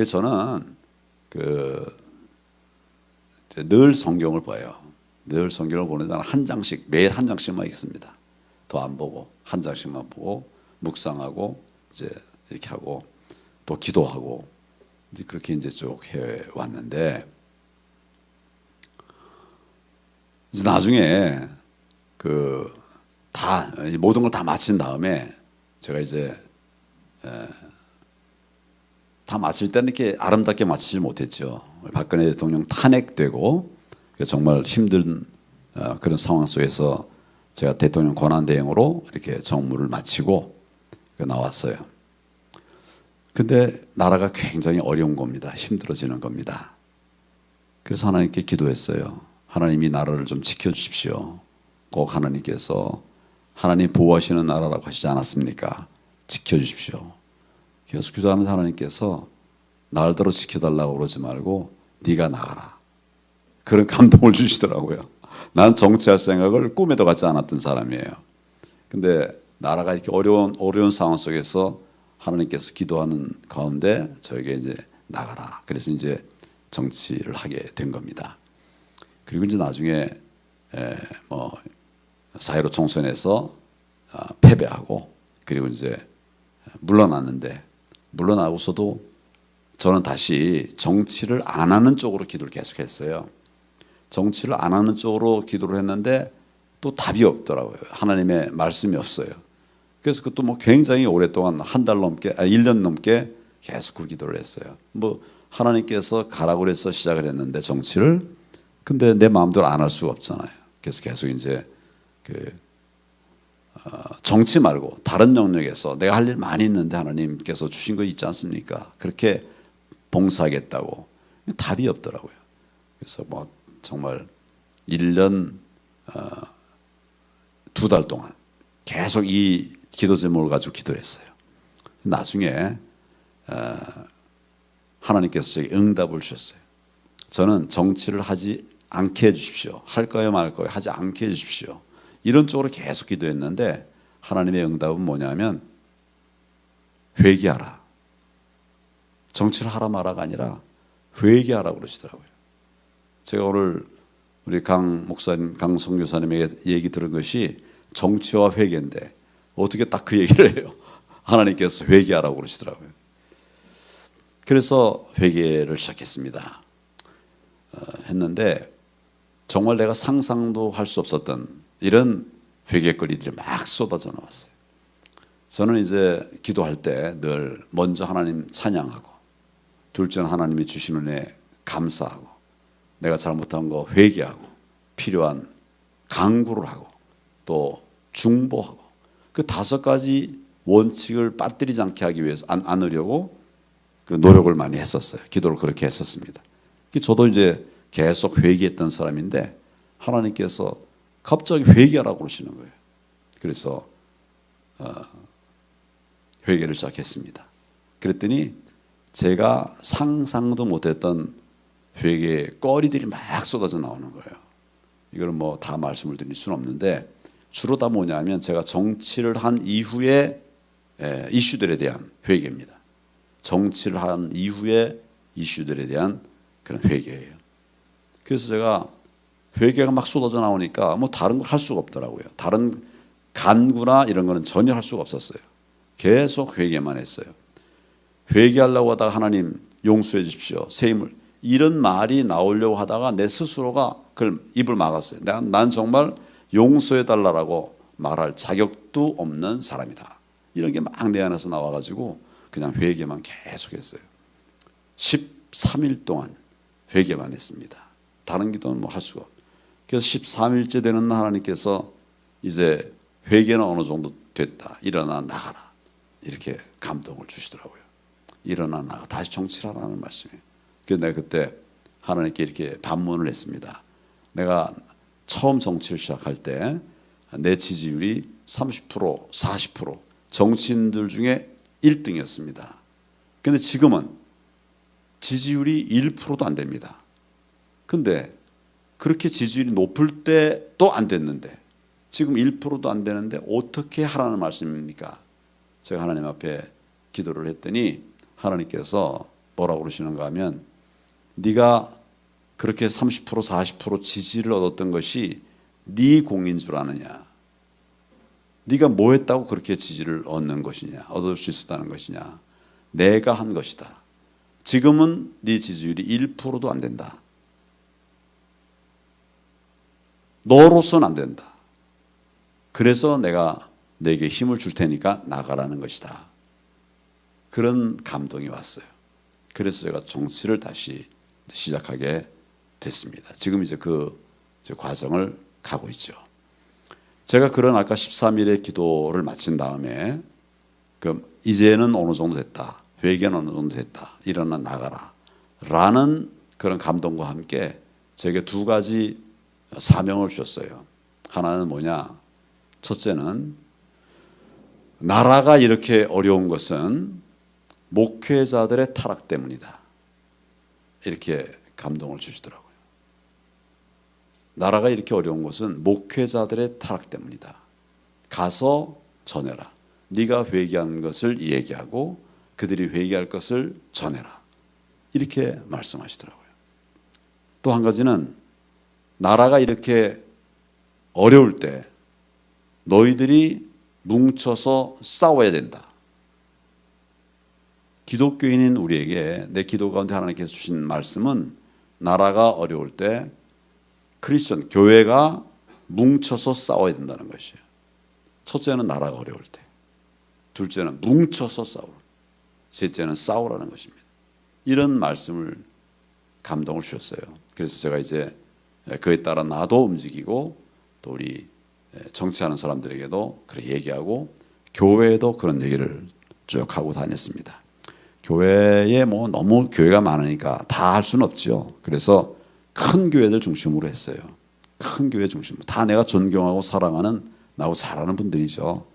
그래서 저는 그늘 성경을 봐요. 늘 성경을 보는데 한 장씩 매일 한 장씩만 읽습니다. 더 안 보고 한 장씩만 보고 묵상하고 이제 이렇게 하고 또 기도하고 그렇게 이제 쭉 해 왔는데 이제 나중에 그 다 모든 걸 다 마친 다음에 제가 이제 에, 다 마칠 때는 이렇게 아름답게 마치지 못했죠. 박근혜 대통령 탄핵되고 정말 힘든 어, 그런 상황 속에서 제가 대통령 권한 대행으로 이렇게 정무를 마치고 나왔어요. 근데 나라가 굉장히 어려운 겁니다. 힘들어지는 겁니다. 그래서 하나님께 기도했어요. 하나님이 나라를 좀 지켜주십시오. 꼭 하나님께서 하나님 보호하시는 나라라고 하시지 않았습니까? 지켜주십시오. 계속 기도하는 하나님께서 날대로 지켜달라고 그러지 말고 네가 나가라. 그런 감동을 주시더라고요. 난 정치할 생각을 꿈에도 갖지 않았던 사람이에요. 근데 나라가 이렇게 어려운 어려운 상황 속에서 하나님께서 기도하는 가운데 저에게 이제 나가라. 그래서 이제 정치를 하게 된 겁니다. 그리고 이제 나중에 뭐 사회로 총선에서 아, 패배하고 그리고 이제 물러났는데 물러나고서도 저는 다시 정치를 안 하는 쪽으로 기도를 계속했어요. 정치를 안 하는 쪽으로 기도를 했는데 또 답이 없더라고요. 하나님의 말씀이 없어요. 그래서 그것도 뭐 굉장히 오랫동안 한 달 넘게, 아, 1년 넘게 계속 그 기도를 했어요. 뭐 하나님께서 가라고 그래서 시작을 했는데 정치를 근데 내 마음대로 안 할 수가 없잖아요. 그래서 계속 이제 그 어, 정치 말고 다른 영역에서 내가 할 일 많이 있는데 하나님께서 주신 거 있지 않습니까? 그렇게 봉사하겠다고 답이 없더라고요. 그래서 뭐 정말 1년 어, 두달 동안 계속 이 기도 제목을 가지고 기도를 했어요. 나중에 어, 하나님께서 제게 응답을 주셨어요. 저는 정치를 하지 않게 해주십시오. 할까요 말까요 하지 않게 해주십시오. 이런 쪽으로 계속 기도했는데 하나님의 응답은 뭐냐면 회개하라. 정치를 하라 마라가 아니라 회개하라 그러시더라고요. 제가 오늘 우리 강 목사님, 강 성교사님에게 얘기 들은 것이 정치와 회개인데 어떻게 딱 그 얘기를 해요? 하나님께서 회개하라고 그러시더라고요. 그래서 회개를 시작했습니다. 어, 했는데 정말 내가 상상도 할 수 없었던 이런 회개거리들이 막 쏟아져 나왔어요. 저는 이제 기도할 때 늘 먼저 하나님 찬양하고 둘째는 하나님이 주신 은혜 감사하고 내가 잘못한 거 회개하고 필요한 강구를 하고 또 중보하고 그 다섯 가지 원칙을 빠뜨리지 않게 하기 위해서 안, 않으려고 그 노력을 많이 했었어요. 기도를 그렇게 했었습니다. 저도 이제 계속 회개했던 사람인데 하나님께서 갑자기 회개하라고 그러시는 거예요. 그래서 어, 회개를 시작했습니다. 그랬더니 제가 상상도 못했던 회개 거리들이 막 쏟아져 나오는 거예요. 이걸 뭐 다 말씀을 드릴 수는 없는데 주로 다 뭐냐면 제가 정치를 한 이후에 에, 이슈들에 대한 회개입니다. 정치를 한 이후에 이슈들에 대한 그런 회개예요. 그래서 제가 회개가 막 쏟아져 나오니까 뭐 다른 걸 할 수가 없더라고요. 다른 간구나 이런 거는 전혀 할 수가 없었어요. 계속 회개만 했어요. 회개하려고 하다가 하나님 용서해 주십시오. 세임을 이런 말이 나오려고 하다가 내 스스로가 그걸 입을 막았어요. 난, 난 정말 용서해 달라고 말할 자격도 없는 사람이다. 이런 게 막 내 안에서 나와가지고 그냥 회개만 계속했어요. 13일 동안 회개만 했습니다. 다른 기도는 뭐 할 수가 없. 그래서 13일째 되는 날 하나님께서 이제 회개는 어느 정도 됐다. 일어나 나가라. 이렇게 감동을 주시더라고요. 일어나 나가 다시 정치하라는 말씀이에요. 그래서 내가 그때 하나님께 이렇게 반문을 했습니다. 내가 처음 정치를 시작할 때 내 지지율이 30% 40% 정치인들 중에 1등이었습니다. 근데 지금은 지지율이 1%도 안 됩니다. 근데 그렇게 지지율이 높을 때또안 됐는데 지금 1%도 안 되는데 어떻게 하라는 말씀입니까? 제가 하나님 앞에 기도를 했더니 하나님께서 뭐라고 그러시는가 하면 네가 그렇게 30% 40% 지지를 얻었던 것이 네 공인 줄 아느냐? 네가 뭐 했다고 그렇게 지지를 얻는 것이냐? 얻을 수 있었다는 것이냐? 내가 한 것이다. 지금은 네 지지율이 1%도 안 된다. 너로서는 안 된다. 그래서 내가 내게 힘을 줄 테니까 나가라는 것이다. 그런 감동이 왔어요. 그래서 제가 정치를 다시 시작하게 됐습니다. 지금 이제 그 과정을 가고 있죠. 제가 그런 아까 13일의 기도를 마친 다음에 그 이제는 어느 정도 됐다. 회개는 어느 정도 됐다. 일어나 나가라. 라는 그런 감동과 함께 제게 두 가지 사명을 주셨어요. 하나는 뭐냐? 첫째는 나라가 이렇게 어려운 것은 목회자들의 타락 때문이다. 이렇게 감동을 주시더라고요. 나라가 이렇게 어려운 것은 목회자들의 타락 때문이다. 가서 전해라. 네가 회개한 것을 얘기하고 그들이 회개할 것을 전해라. 이렇게 말씀하시더라고요. 또 한 가지는 나라가 이렇게 어려울 때 너희들이 뭉쳐서 싸워야 된다. 기독교인인 우리에게 내 기도 가운데 하나님께서 주신 말씀은 나라가 어려울 때 크리스천 교회가 뭉쳐서 싸워야 된다는 것이에요. 첫째는 나라가 어려울 때, 둘째는 뭉쳐서 싸우, 셋째는 싸우라는 것입니다. 이런 말씀을 감동을 주셨어요. 그래서 제가 이제 그에 따라 나도 움직이고 또 우리 정치하는 사람들에게도 그렇게 얘기하고 교회에도 그런 얘기를 쭉 하고 다녔습니다. 교회에 뭐 너무 교회가 많으니까 다 할 수는 없죠. 그래서 큰 교회들 중심으로 했어요. 큰 교회 중심으로 다 내가 존경하고 사랑하는 나하고 잘하는 분들이죠.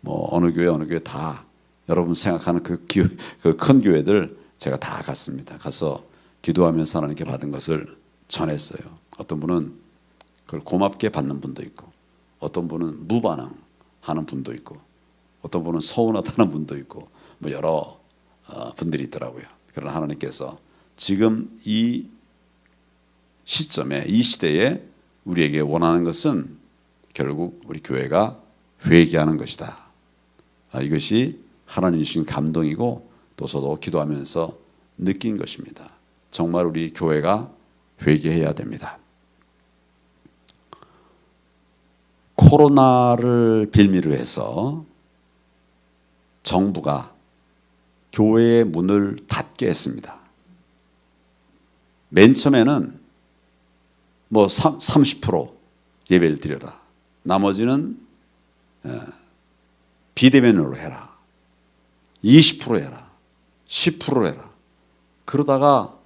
뭐 어느 교회 어느 교회 다 여러분 생각하는 그 큰 교회들 제가 다 갔습니다. 가서 기도하면서 하나님께 받은 것을 전했어요. 어떤 분은 그걸 고맙게 받는 분도 있고, 어떤 분은 무반응하는 분도 있고, 어떤 분은 서운하다는 분도 있고, 뭐 여러 어, 분들이 있더라고요. 그러나 하나님께서 지금 이 시점에 이 시대에 우리에게 원하는 것은 결국 우리 교회가 회개하는 것이다. 아, 이것이 하나님 주신 감동이고 또 저도 기도하면서 느낀 것입니다. 정말 우리 교회가 회개해야 됩니다. 코로나를 빌미로 해서 정부가 교회의 문을 닫게 했습니다. 맨 처음에는 뭐 30% 예배를 드려라. 나머지는 비대면으로 해라. 20% 해라. 10% 해라. 그러다가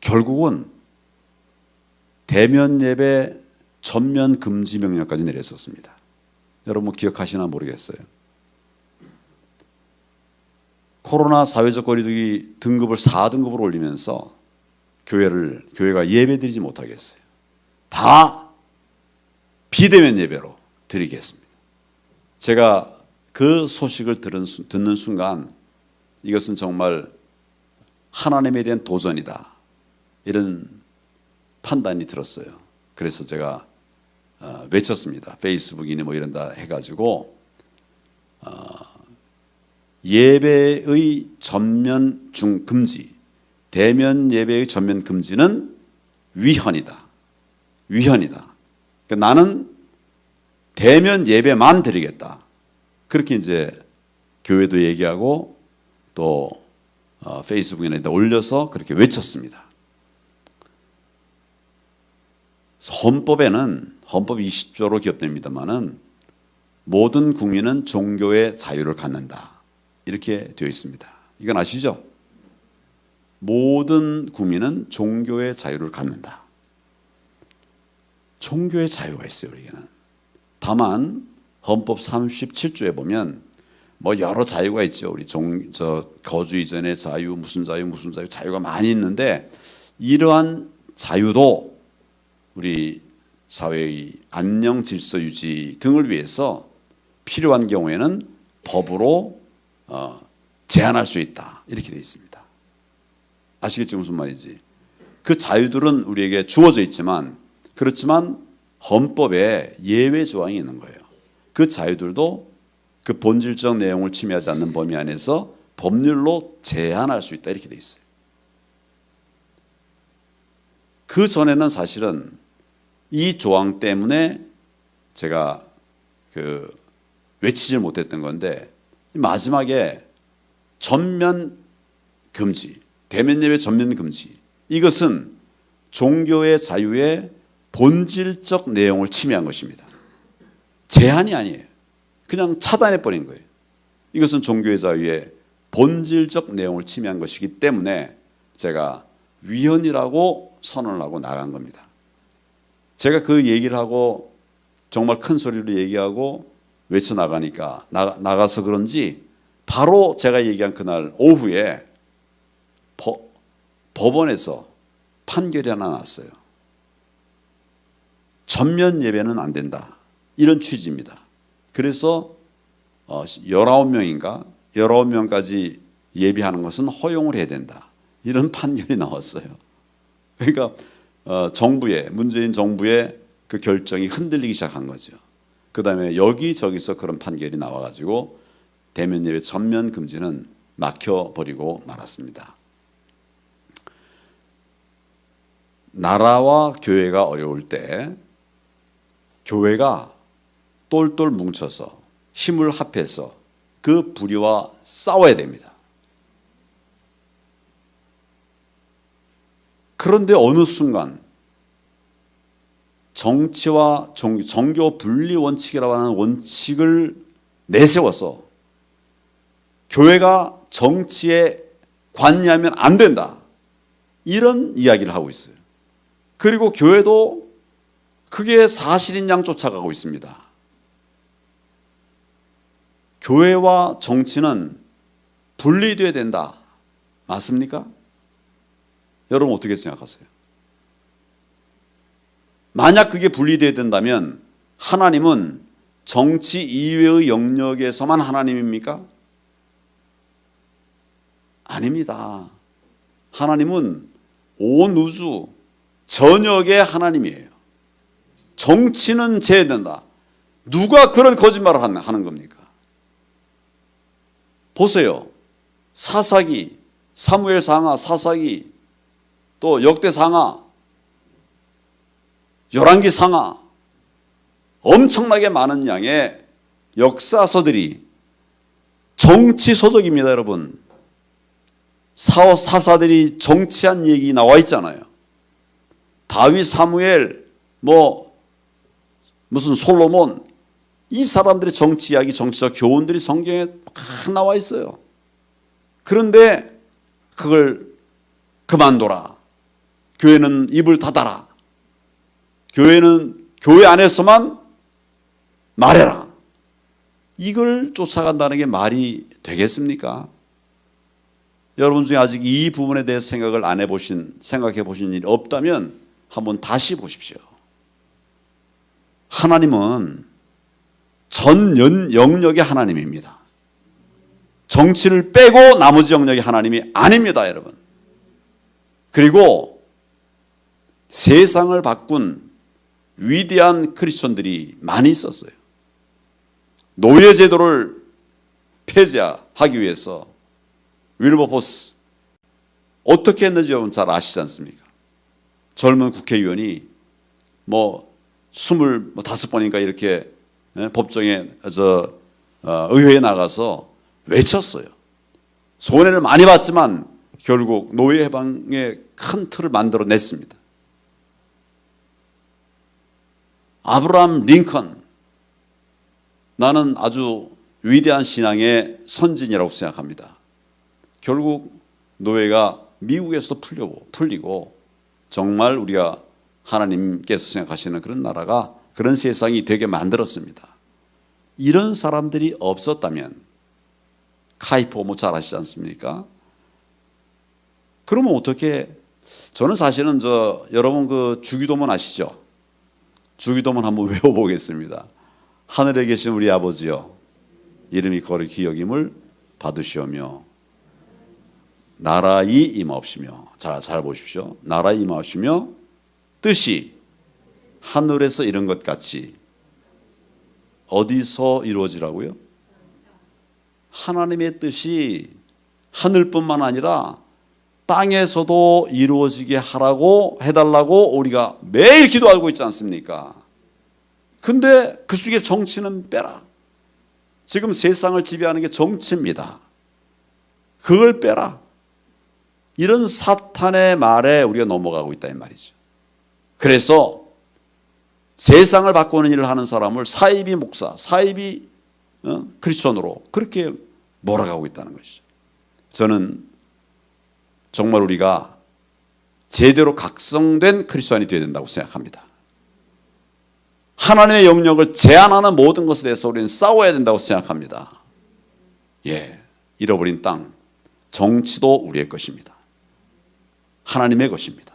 결국은 대면 예배 전면 금지 명령까지 내렸었습니다. 여러분 기억하시나 모르겠어요. 코로나 사회적 거리두기 등급을 4등급으로 올리면서 교회를 교회가 예배드리지 못하겠어요. 다 비대면 예배로 드리겠습니다. 제가 그 소식을 들은, 듣는 순간 이것은 정말 하나님에 대한 도전이다. 이런 판단이 들었어요. 그래서 제가 어, 외쳤습니다. 페이스북이니 뭐 이런다 해가지고 어, 예배의 전면 중 금지, 대면 예배의 전면 금지는 위헌이다. 위헌이다. 그러니까 나는 대면 예배만 드리겠다. 그렇게 이제 교회도 얘기하고 또 어, 페이스북에 올려서 그렇게 외쳤습니다. 헌법에는 헌법 20조로 기업됩니다만은 모든 국민은 종교의 자유를 갖는다. 이렇게 되어 있습니다. 이건 아시죠? 모든 국민은 종교의 자유를 갖는다. 종교의 자유가 있어요, 우리에게는. 다만 헌법 37조에 보면 뭐 여러 자유가 있죠. 우리 종, 저 거주 이전의 자유, 무슨 자유, 무슨 자유, 자유가 많이 있는데 이러한 자유도 우리 사회의 안녕 질서 유지 등을 위해서 필요한 경우에는 법으로 어, 제한할 수 있다. 이렇게 되어 있습니다. 아시겠죠? 무슨 말인지. 그 자유들은 우리에게 주어져 있지만 그렇지만 헌법에 예외 조항이 있는 거예요. 그 자유들도 그 본질적 내용을 침해하지 않는 범위 안에서 법률로 제한할 수 있다 이렇게 돼 있어요. 그 전에는 사실은 이 조항 때문에 제가 그 외치질 못했던 건데 마지막에 전면 금지, 대면 예배 전면 금지. 이것은 종교의 자유의 본질적 내용을 침해한 것입니다. 제한이 아니에요. 그냥 차단해 버린 거예요. 이것은 종교의 자유의 본질적 내용을 침해한 것이기 때문에 제가 위헌이라고 선언을 하고 나간 겁니다. 제가 그 얘기를 하고 정말 큰 소리로 얘기하고 외쳐 나가니까 나, 나가서 그런지 바로 제가 얘기한 그날 오후에 법, 법원에서 판결이 하나 났어요. 전면 예배는 안 된다. 이런 취지입니다. 그래서 어, 19명인가 19명까지 예비하는 것은 허용을 해야 된다. 이런 판결이 나왔어요. 그러니까 어, 정부의 문재인 정부의 그 결정이 흔들리기 시작한 거죠. 그 다음에 여기 저기서 그런 판결이 나와가지고 대면 예배 전면 금지는 막혀 버리고 말았습니다. 나라와 교회가 어려울 때 교회가 똘똘 뭉쳐서 힘을 합해서 그 불의와 싸워야 됩니다. 그런데 어느 순간 정치와 정, 정교 분리 원칙이라고 하는 원칙을 내세워서 교회가 정치에 관여하면 안 된다. 이런 이야기를 하고 있어요. 그리고 교회도 그게 사실인 양 쫓아가고 있습니다. 교회와 정치는 분리돼야 된다. 맞습니까? 여러분 어떻게 생각하세요? 만약 그게 분리돼야 된다면 하나님은 정치 이외의 영역에서만 하나님입니까? 아닙니다. 하나님은 온 우주 전역의 하나님이에요. 정치는 제외된다. 누가 그런 거짓말을 하는 겁니까? 보세요. 사사기, 사무엘 상하, 사사기, 또 역대 상하, 열왕기 상하, 엄청나게 많은 양의 역사서들이 정치 서적입니다, 여러분. 사어 사사들이 정치한 얘기 나와 있잖아요. 다윗, 사무엘, 뭐 무슨 솔로몬 이 사람들의 정치 이야기, 정치적 교훈들이 성경에 막 나와 있어요. 그런데 그걸 그만둬라. 교회는 입을 닫아라. 교회는 교회 안에서만 말해라. 이걸 쫓아간다는 게 말이 되겠습니까? 여러분 중에 아직 이 부분에 대해 생각을 안 해보신, 생각해 보신 일이 없다면 한번 다시 보십시오. 하나님은 전 영역의 하나님입니다. 정치를 빼고 나머지 영역의 하나님이 아닙니다, 여러분. 그리고 세상을 바꾼 위대한 크리스천들이 많이 있었어요. 노예 제도를 폐지하기 위해서 윌버포스 어떻게 했는지 여러분 잘 아시지 않습니까? 젊은 국회의원이 뭐 스물 뭐 다섯 번인가 이렇게 예, 법정에 저 어, 의회에 나가서 외쳤어요. 손해를 많이 봤지만 결국 노예 해방의 큰 틀을 만들어 냈습니다. 아브라함 링컨 나는 아주 위대한 신앙의 선진이라고 생각합니다. 결국 노예가 미국에서도 풀려고 풀리고 정말 우리가 하나님께서 생각하시는 그런 나라가 그런 세상이 되게 만들었습니다. 이런 사람들이 없었다면 카이포 뭐잘 아시지 않습니까? 그러면 어떻게 저는 사실은 저 여러분 그 주기도문 아시죠? 주기도문 한번 외워보겠습니다. 하늘에 계신 우리 아버지여 이름이 거룩히 여김을 받으시오며 나라이 임하옵시며 잘, 잘 보십시오. 나라이 임하옵시며 뜻이 하늘에서 이런 것 같이 어디서 이루어지라고요? 하나님의 뜻이 하늘뿐만 아니라 땅에서도 이루어지게 하라고 해달라고 우리가 매일 기도하고 있지 않습니까? 근데 그 속에 정치는 빼라. 지금 세상을 지배하는 게 정치입니다. 그걸 빼라. 이런 사탄의 말에 우리가 넘어가고 있다 이 말이죠. 그래서 세상을 바꾸는 일을 하는 사람을 사이비 목사, 사이비 어? 크리스천으로 그렇게 몰아가고 있다는 것이죠. 저는 정말 우리가 제대로 각성된 크리스천이 되어야 된다고 생각합니다. 하나님의 영역을 제한하는 모든 것에 대해서 우리는 싸워야 된다고 생각합니다. 예, 잃어버린 땅, 정치도 우리의 것입니다. 하나님의 것입니다.